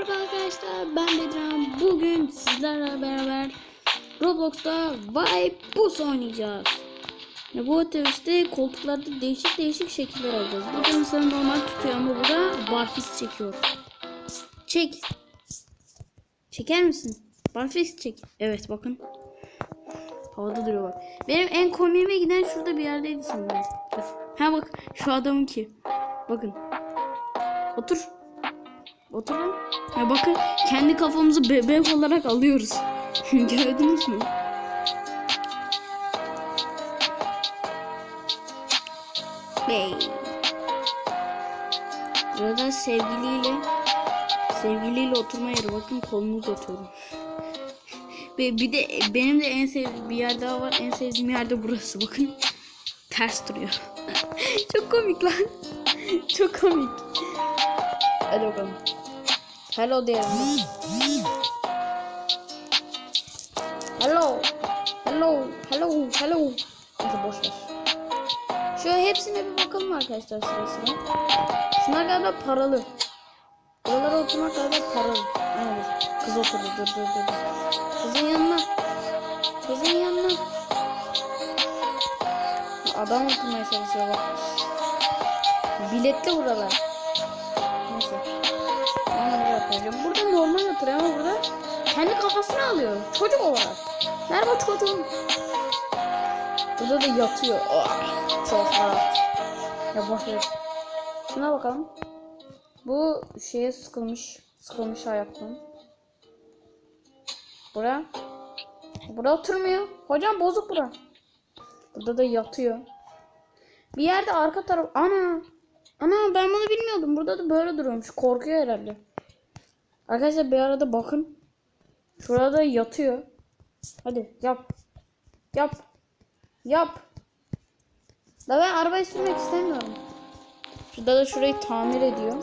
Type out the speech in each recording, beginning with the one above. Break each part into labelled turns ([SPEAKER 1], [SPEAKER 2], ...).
[SPEAKER 1] Merhaba arkadaşlar ben Bedran. Bugün sizlerle beraber Roblox'ta Vibe Bus oynayacağız. Ya bu otobüste koltuklarda değişik değişik şekiller alacağız. Burada mesela normal tutuyor ama burada barfix çekiyor. Çek. Çeker misin? Barfix çek. Evet bakın. Havada duruyor bak. Benim en komiğime giden şurada bir yerdeydi sanırım. Ha bak şu adamın ki. Bakın. Otur. Oturun. Ya bakın kendi kafamızı bebek olarak alıyoruz. Gördünüz mü? Bey. Burada sevgiliyle sevgiliyle oturma yeri bakın kolumu uzatıyorum. Ve bir de benim de en sevdiğim bir yer daha var. En sevdiğim yer de burası bakın. Ters duruyor. Çok komik lan. Çok komik. Hadi bakalım. Hello diyelim. Hello. Hello. Hello. Hello. Neyse boş ver. Şu hepsine bir bakalım arkadaşlar sırasına. Şunlar galiba paralı. Buralara oturmak galiba paralı. Aynen. Kız oturdu. Dur dur. dur. Kızın yanına. Kızın yanına. Adam oturmaya çalışıyor bak. Biletli buralar. Oturacağım. Burada normal oturuyor ama burada kendi kafasını alıyor. Çocuk olarak. Merhaba çocuğum. Burada da yatıyor. Oh, çok rahat. Ya boş. Şuna bakalım. Bu şeye sıkılmış. Sıkılmış ayaktan. Bura. Bura oturmuyor. Hocam bozuk bura. Burada da yatıyor. Bir yerde arka taraf. Ana. Ana ben bunu bilmiyordum. Burada da böyle duruyormuş. Korkuyor herhalde. Arkadaşlar bir arada bakın. Şurada yatıyor. Hadi yap. Yap. Yap. Da ben arabayı sürmek istemiyorum. Şurada da şurayı tamir ediyor.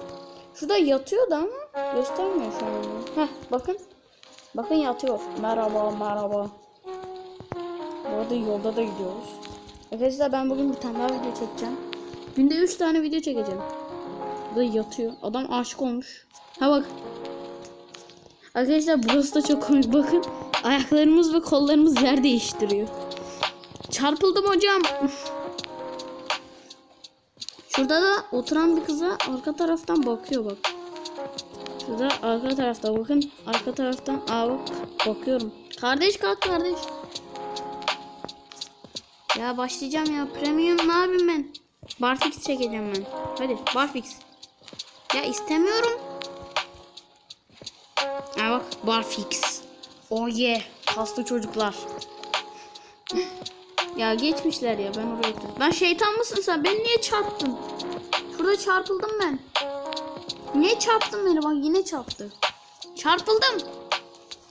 [SPEAKER 1] Şurada yatıyordu ama göstermiyor şu an. Heh bakın. Bakın yatıyor. Merhaba merhaba. Bu arada yolda da gidiyoruz. Arkadaşlar ben bugün bir tane daha video çekeceğim. Günde 3 tane video çekeceğim. Burada yatıyor. Adam aşık olmuş. Ha bak. Arkadaşlar burası da çok komik. Bakın. Ayaklarımız ve kollarımız yer değiştiriyor. Çarpıldım hocam. Şurada da oturan bir kıza arka taraftan bakıyor bak. Şurada arka tarafta bakın. Arka taraftan aa bak bakıyorum. Kardeş kalk kardeş. Ya başlayacağım ya. Premium ne yapayım ben? Barfix çekeceğim ben. Hadi barfix. Ya istemiyorum. Ha bak barfix. Oh yeah. Kaslı çocuklar. ya geçmişler ya ben oraya oturuyorum. Lan şeytan mısın sen? Beni niye çarptın? Şurada çarpıldım ben. Niye çarptın beni? Bak yine çarptı. Çarpıldım.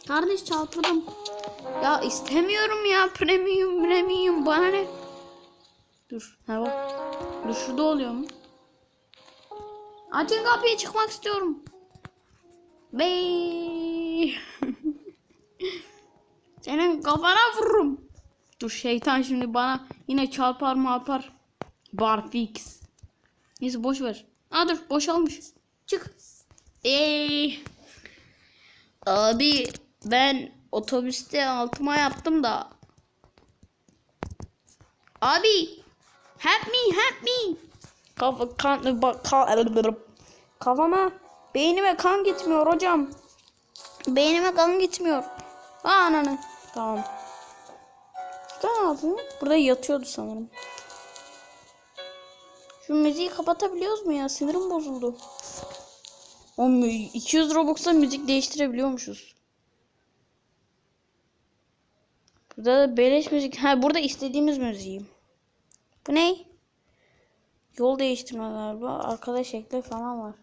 [SPEAKER 1] Kardeş çarpıldım. Ya istemiyorum ya premium premium bana ne? Dur ha bak. Dur şurada oluyor mu? Açın kapıyı çıkmak istiyorum. Bey. Senin kafana vururum. Dur şeytan şimdi bana yine çarpar mı yapar. Barfix. Neyse boş ver. Aa dur boşalmış. Çık. Ey. Abi ben otobüste altıma yaptım da. Abi help me help me. Kafa, kan, bak, ka- kafama beynime kan gitmiyor hocam. Beynime kan gitmiyor. Aa ananı. Tamam. Tamam. Burada yatıyordu sanırım. Şu müziği kapatabiliyoruz mu ya? Sinirim bozuldu. O mü- 200 Robux'a müzik değiştirebiliyormuşuz. Burada da beleş müzik. Ha burada istediğimiz müziği. Bu ne? Yol değiştirme galiba. Arkadaş ekle falan var.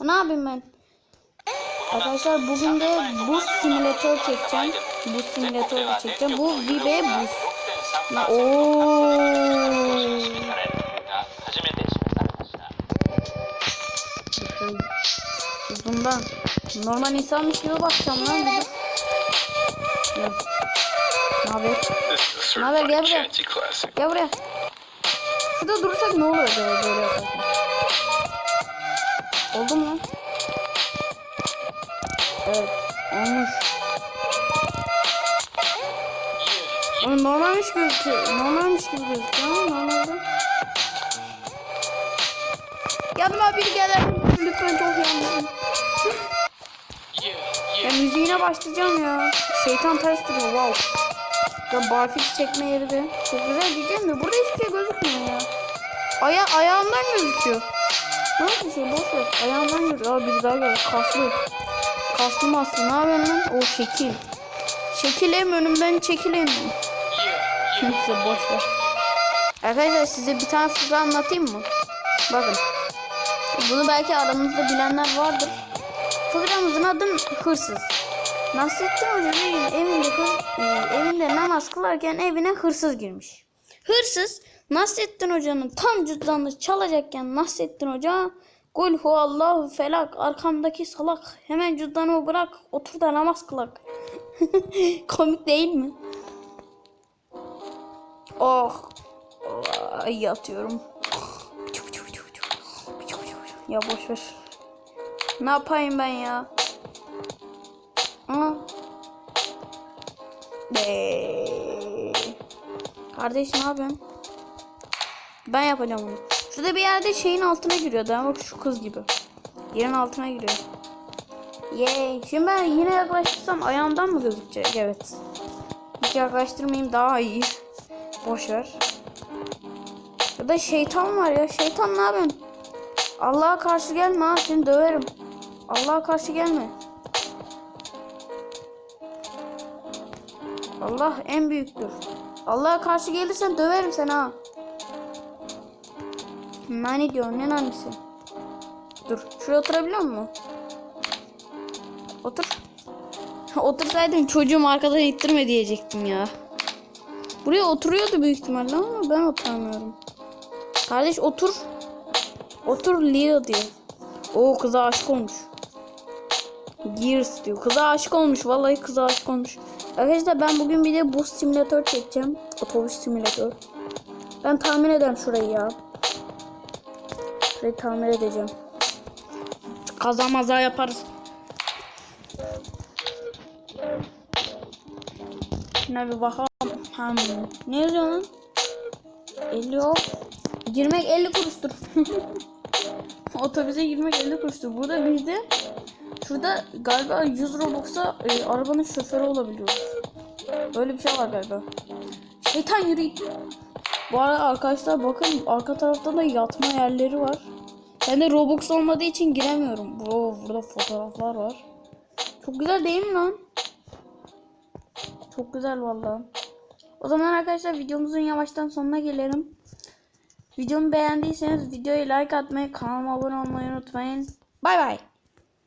[SPEAKER 1] Ne yapayım ben? Arkadaşlar bugün de buz simülatör çekeceğim. Buz simülatör çekeceğim. Bu VB buz.
[SPEAKER 2] Ooo.
[SPEAKER 1] Uzundan. Normal insanmış gibi bakacağım lan. Ne haber? Ne haber gel buraya. Gel buraya. Şurada durursak ne olur böyle, böyle yaparsak. Oldu mu? Evet. Olmuş. Oğlum normalmiş gözüküyor. Normalmiş gibi gözüküyor ama normalde. Yanıma biri gelir. Lütfen çok yalnızım. Ya müziğine başlayacağım ya. Şeytan ters duruyor wow. Ya barfix çekme yeri de. Çok güzel diyeceğim de burada hiçbir şey gözükmüyor ya. Aya ayağımdan gözüküyor. Nasıl bir şey boş ver. Ayağımdan gözüküyor. Aa biri daha geldi. Kaslı. Kaslı maslı. Ne yapıyorsun lan? O şekil. Çekileyim önümden çekileyim. Neyse boş ver. Arkadaşlar size bir tane fıkra anlatayım mı? Bakın. Bunu belki aramızda bilenler vardır. Fıkramızın adı hırsız. Nasrettin Hoca bir gün evinde, hır- e, evinde namaz kılarken evine hırsız girmiş. Hırsız Nasrettin Hoca'nın tam cüzdanını çalacakken Nasrettin Hoca Kul huvallahu felak arkamdaki salak hemen cüzdanımı bırak otur da namaz kılak. Komik değil mi? Oh. Ay yatıyorum. Ya boş ver. Ne yapayım ben ya? Aa. Be. Kardeş ne yapıyorsun? Ben yapacağım bunu. Şurada bir yerde şeyin altına giriyor. Daha bak şu kız gibi. Yerin altına giriyor. Yay. Şimdi ben yine yaklaştırsam ayağımdan mı gözükecek? Evet. Hiç yaklaştırmayayım daha iyi. Boş ver. Ya da şeytan var ya. Şeytan ne yapıyorsun? Allah'a karşı gelme ha. Seni döverim. Allah'a karşı gelme. Allah en büyüktür. Allah'a karşı gelirsen döverim seni ha. Nani diyor ne nanisi? Dur şuraya oturabiliyor musun? Otur. Otursaydın çocuğum arkadan ittirme diyecektim ya. Buraya oturuyordu büyük ihtimalle ama ben oturamıyorum. Kardeş otur. Otur Leo diyor. O kıza aşık olmuş. Gears diyor. Kıza aşık olmuş. Vallahi kıza aşık olmuş. Arkadaşlar ben bugün bir de bus simülatör çekeceğim. Otobüs simülatör. Ben tahmin ederim şurayı ya. Şurayı tamir edeceğim. Kaza maza yaparız. Şuna bir bakalım. Hmm. Ne yazıyor lan? 50 yok. Girmek 50 kuruştur. Otobüse girmek 50 kuruştur. Burada bir de şurada galiba 100 Robux'a e, arabanın şoförü olabiliyoruz. Böyle bir şey var galiba. Şeytan yürü. Bu arada arkadaşlar bakın arka tarafta da yatma yerleri var. Ben de Robux olmadığı için giremiyorum. Bro burada fotoğraflar var. Çok güzel değil mi lan? Çok güzel vallahi. O zaman arkadaşlar videomuzun yavaştan sonuna gelelim. Videomu beğendiyseniz videoya like atmayı, kanalıma abone olmayı unutmayın. Bay bay.